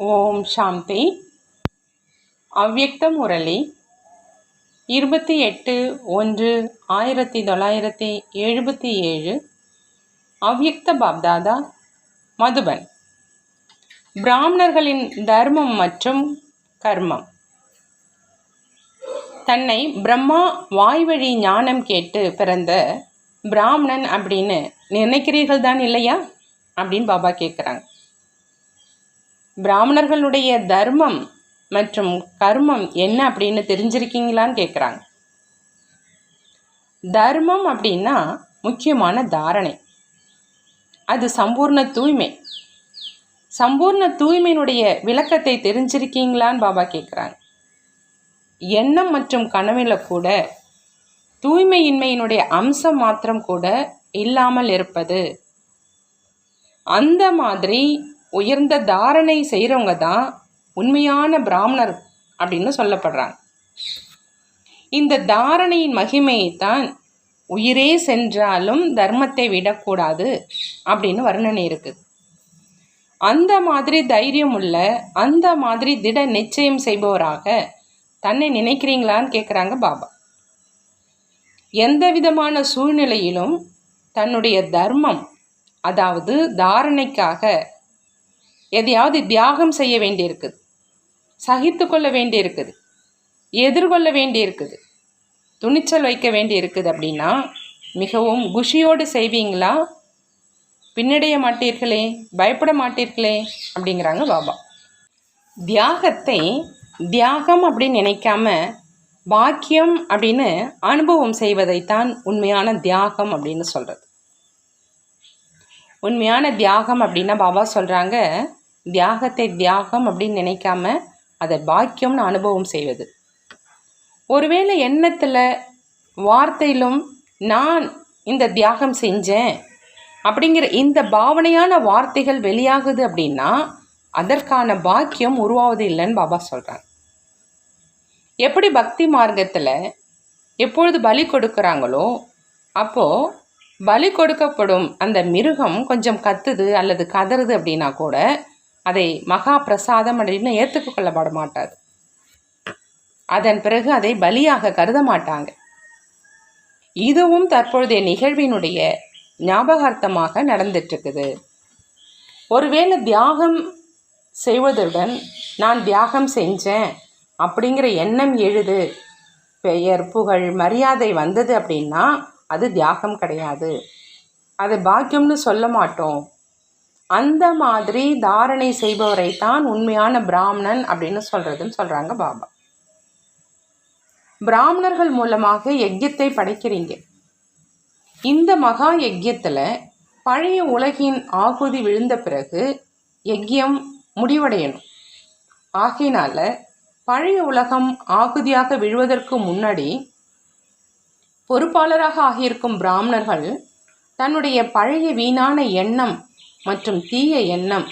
ஓம் சாந்தி. அவ்யக்த முரளி இருபத்தி எட்டு ஒன்று ஆயிரத்தி தொள்ளாயிரத்தி எழுபத்தி ஏழு. அவ்யக்த பாப்தாதா மதுபன். பிராமணர்களின் தர்மம் மற்றும் கர்மம். தன்னை பிரம்மா வாய்வழி ஞானம் கேட்டு பிறந்த பிராமணன் அப்படின்னு நினைக்கிறீர்கள் தான் இல்லையா? அப்படின்னு பாபா கேட்குறாங்க பிராமணர்களுடைய தர்மம் மற்றும் கர்மம் என்ன அப்படின்னு தெரிஞ்சிருக்கீங்களான்னு கேட்குறாங்க தர்மம் அப்படின்னா முக்கியமான தாரணை. அது சம்பூர்ண தூய்மை. சம்பூர்ண தூய்மையினுடைய விளக்கத்தை தெரிஞ்சிருக்கீங்களான்னு பாபா கேட்குறாங்க எண்ணம் மற்றும் கனவில் கூட தூய்மையின்மையினுடைய அம்சம் மாத்திரம் கூட இல்லாமல் இருப்பது. அந்த மாதிரி உயர்ந்த தாரணை செய்கிறவங்க தான் உண்மையான பிராமணர் அப்படின்னு சொல்லப்படுறாங்க. இந்த தாரணையின் மகிமையை தான் உயிரே சென்றாலும் தர்மத்தை விடக்கூடாது அப்படின்னு வர்ணனை இருக்குது. அந்த மாதிரி தைரியம் உள்ள அந்த மாதிரி திட நிச்சயம் செய்பவராக தன்னை நினைக்கிறீங்களான்னு கேட்குறாங்க பாபா. எந்த விதமான சூழ்நிலையிலும் தன்னுடைய தர்மம் அதாவது தாரணைக்காக எதையாவது தியாகம் செய்ய வேண்டியிருக்குது. சகித்து கொள்ள வேண்டியிருக்குது. எதிர்கொள்ள வேண்டியிருக்குது. துணிச்சல் வைக்க வேண்டியிருக்குது அப்படின்னா மிகவும் குஷியோடு செய்வீங்களா? பின்னடைய மாட்டீர்களே பயப்பட மாட்டீர்களே அப்படிங்கிறாங்க பாபா. தியாகத்தை தியாகம் அப்படின்னு நினைக்காம பாக்கியம் அப்படின்னு அனுபவம் செய்வதைத்தான் உண்மையான தியாகம் அப்படின்னு சொல்கிறது உண்மையான தியாகம் அப்படின்னா பாபா சொல்கிறாங்க தியாகத்தை தியாகம் அப்படின்னு நினைக்காம அதை பாக்கியம்னு அனுபவம் செய்வது. ஒருவேளை எண்ணத்தில் வார்த்தையிலும் நான் இந்த தியாகம் செஞ்சேன் அப்படிங்கிற இந்த பாவனையான வார்த்தைகள் வெளியாகுது அப்படின்னா அதற்கான பாக்கியம் உருவாவது இல்லைன்னு பாபா சொல்கிறாங்க எப்படி பக்தி மார்க்கத்தில் எப்பொழுது பலி கொடுக்குறாங்களோ அப்போது பலி கொடுக்கப்படும் அந்த மிருகம் கொஞ்சம் கத்துது அல்லது கதறுது அப்படின்னா கூட அதை மகா பிரசாதம் அப்படின்னு ஏற்றுக்கொள்ளப்பட மாட்டார் மாட்டாது அதன் பிறகு அதை பலியாக கருத மாட்டாங்க. இதுவும் தற்பொழுதைய நிகழ்வினுடைய ஞாபகார்த்தமாக நடந்துட்டுருக்குது. ஒருவேளை தியாகம் செய்வதுடன் நான் தியாகம் செஞ்சேன் அப்படிங்கிற எண்ணம் எழுது பெயர் புகழ் மரியாதை வந்தது அப்படின்னா அது தியாகம் கிடையாது. அது பாக்கியம்னு சொல்ல மாட்டோம். அந்த மாதிரி தாரணை செய்பவரை தான் உண்மையான பிராமணன் அப்படின்னு சொல்கிறதுன்னு சொல்கிறாங்க பாபா. பிராமணர்கள் மூலமாக யஜ்யத்தை படைக்கிறீங்க. இந்த மகா யஜ்யத்தில் பழைய உலகின் ஆகுதி விழுந்த பிறகு யஜ்யம் முடிவடையணும். ஆகையினால பழைய உலகம் ஆகுதியாக விழுவதற்கு முன்னாடி பொறுப்பாளராக ஆகியிருக்கும் பிராமணர்கள் தன்னுடைய பழைய வீணான எண்ணம் மற்றும் தீய எண்ணம்.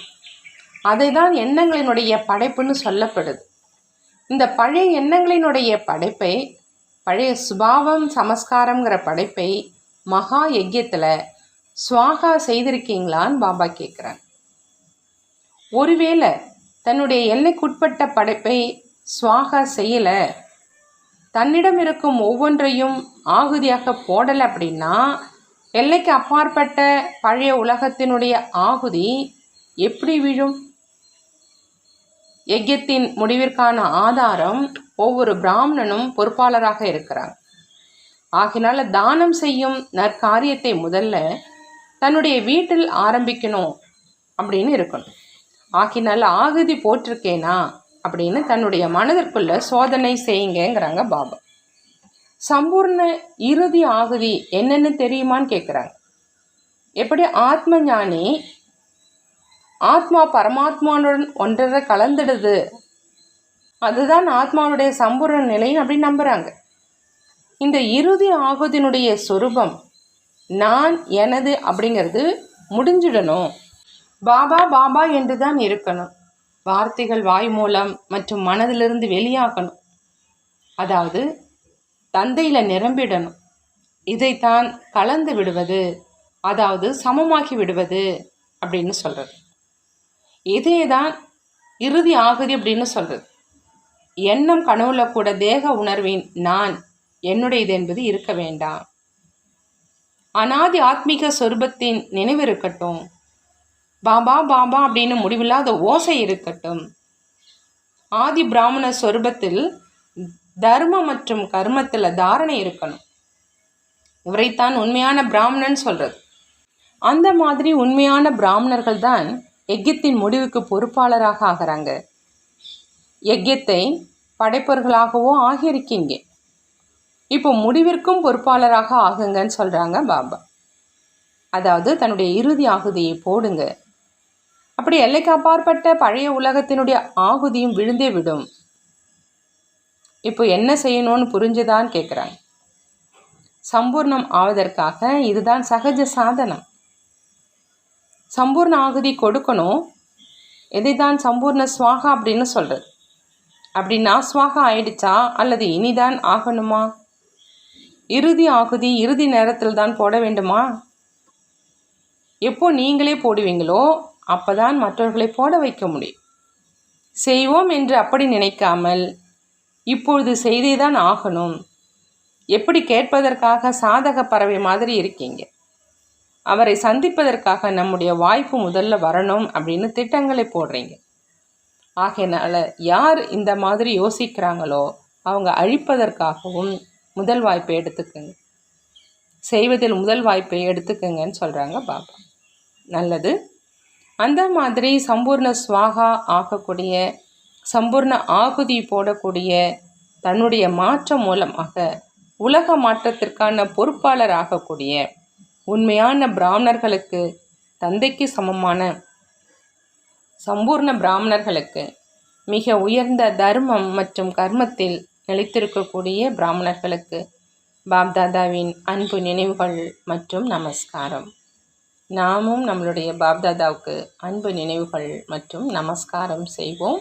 அதை தான் எண்ணங்களினுடைய படைப்புன்னு சொல்லப்படுது. இந்த பழைய எண்ணங்களினுடைய படைப்பை பழைய சுபாவம் சமஸ்காரங்கிற படைப்பை மகா யஜ்யத்தில் சுவாகா செய்திருக்கீங்களான்னு பாபா கேட்குறாங்க ஒருவேளை தன்னுடைய எல்லைக்குட்பட்ட படைப்பை சுவாகா செய்யலை தன்னிடம் இருக்கும் ஒவ்வொன்றையும் ஆகுதியாக போடலை அப்படின்னா எல்லைக்கு அப்பாற்பட்ட பழைய உலகத்தினுடைய ஆகுதி எப்படி விழும்? யஜ்யத்தின் முடிவிற்கான ஆதாரம் ஒவ்வொரு பிராமணனும் பொறுப்பாளராக இருக்கிறார் ஆகினால தானம் செய்யும் நற்காரியத்தை முதல்ல தன்னுடைய வீட்டில் ஆரம்பிக்கணும் அப்படின்னு இருக்கணும். ஆகினால ஆகுதி போட்டிருக்கேனா அப்படின்னு தன்னுடைய மனதிற்குள்ள சோதனை செய்யுங்கிறாங்க பாபா. சம்பூர்ண இறுதி ஆகுதி என்னென்னு தெரியுமான்னு கேட்குறாங்க எப்படி ஆத்ம ஞானி ஆத்மா பரமாத்மாவுடன் ஒன்றரை கலந்துடுது. அதுதான் ஆத்மாவுடைய சம்பூர்ண நிலைன்னு அப்படின்னு நம்புகிறாங்க இந்த இறுதி ஆகுதினுடைய சொரூபம் நான் எனது அப்படிங்கிறது முடிஞ்சிடணும். பாபா பாபா என்று தான் இருக்கணும். வார்த்தைகள் வாய் மூலம் மற்றும் மனதிலிருந்து வெளியாகணும். அதாவது தந்தையில் நிரம்பிடணும். இதைத்தான் கலந்து விடுவது அதாவது சமமாக்கி விடுவது அப்படின்னு சொல்கிறது இதே தான் இறுதி ஆகுதி அப்படின்னு சொல்கிறது எண்ணம் கனவுல கூட தேக உணர்வின் நான் என்னுடையது என்பது இருக்க வேண்டாம். அனாதி ஆத்மீக சொருபத்தின் நினைவு இருக்கட்டும் பாபா பாபா அப்படின்னு முடிவில்லாத ஓசை இருக்கட்டும் ஆதி பிராமண சொருபத்தில் தர்மம் மற்றும் கர்மத்தில் தாரணை இருக்கணும். இவரைத்தான் உண்மையான பிராமணன் சொல்கிறது அந்த மாதிரி உண்மையான பிராமணர்கள் தான் யஜ்யத்தின் முடிவுக்கு பொறுப்பாளராக ஆகிறாங்க. யஜ்யத்தை படைப்பவர்களாகவோ ஆகியிருக்கீங்க. இப்போ முடிவிற்கும் பொறுப்பாளராக ஆகுங்கன்னு சொல்கிறாங்க பாபா. அதாவது தன்னுடைய இறுதி ஆகுதியை போடுங்க. அப்படி எல்லைக்கு அப்பாற்பட்ட பழைய உலகத்தினுடைய ஆகுதியும் விழுந்தே விடும். இப்போ என்ன செய்யணும்னு புரிஞ்சுதான்னு கேட்குறாங்க சம்பூர்ணம் ஆவதற்காக இதுதான் சகஜ சாதனம். சம்பூர்ண ஆகுதி கொடுக்கணும். எதை தான் சம்பூர்ண சுவாகா அப்படின்னு சொல்கிறது அப்படின்னா சுவாகா ஆயிடுச்சா? அல்லது இனிதான் ஆகணுமா? இறுதி ஆகுதி இறுதி நேரத்தில் தான் போட வேண்டுமா? எப்போ நீங்களே போடுவீங்களோ அப்போதான் மற்றவர்களை போட வைக்க முடியும். செய்வோம் என்று அப்படி நினைக்காமல் இப்பொழுது செய்தேதான் ஆகணும். எப்படி கேட்பதற்காக சாதக பறவை மாதிரி இருக்கீங்க? அவரை சந்திப்பதற்காக நம்முடைய வாய்ப்பு முதல்ல வரணும் அப்படின்னு திட்டங்களை போடுறீங்க. ஆகையினால யார் இந்த மாதிரி யோசிக்கிறாங்களோ அவங்க அழிப்பதற்காகவும் முதல் வாய்ப்பை எடுத்துக்கோங்க. செய்வதில் முதல் வாய்ப்பை எடுத்துக்கோங்கன்னு சொல்கிறாங்க பாபா. நல்லது. அந்த மாதிரி சம்பூர்ண சுவாகா ஆகக்கூடிய சம்பூர்ண ஆகுதி போடக்கூடிய தன்னுடைய மாற்றம் மூலமாக உலக மாற்றத்திற்கான பொறுப்பாளர் ஆகக்கூடிய உண்மையான பிராமணர்களுக்கு தந்தைக்கு சமமான சம்பூர்ண பிராமணர்களுக்கு மிக உயர்ந்த தர்மம் மற்றும் கர்மத்தில் நிலைத்திருக்கக்கூடிய பிராமணர்களுக்கு பாப்தாதாவின் அன்பு நினைவுகள் மற்றும் நமஸ்காரம். நாமும் நம்மளுடைய பாப்தாதாவுக்கு அன்பு நினைவுகள் மற்றும் நமஸ்காரம் செய்வோம்.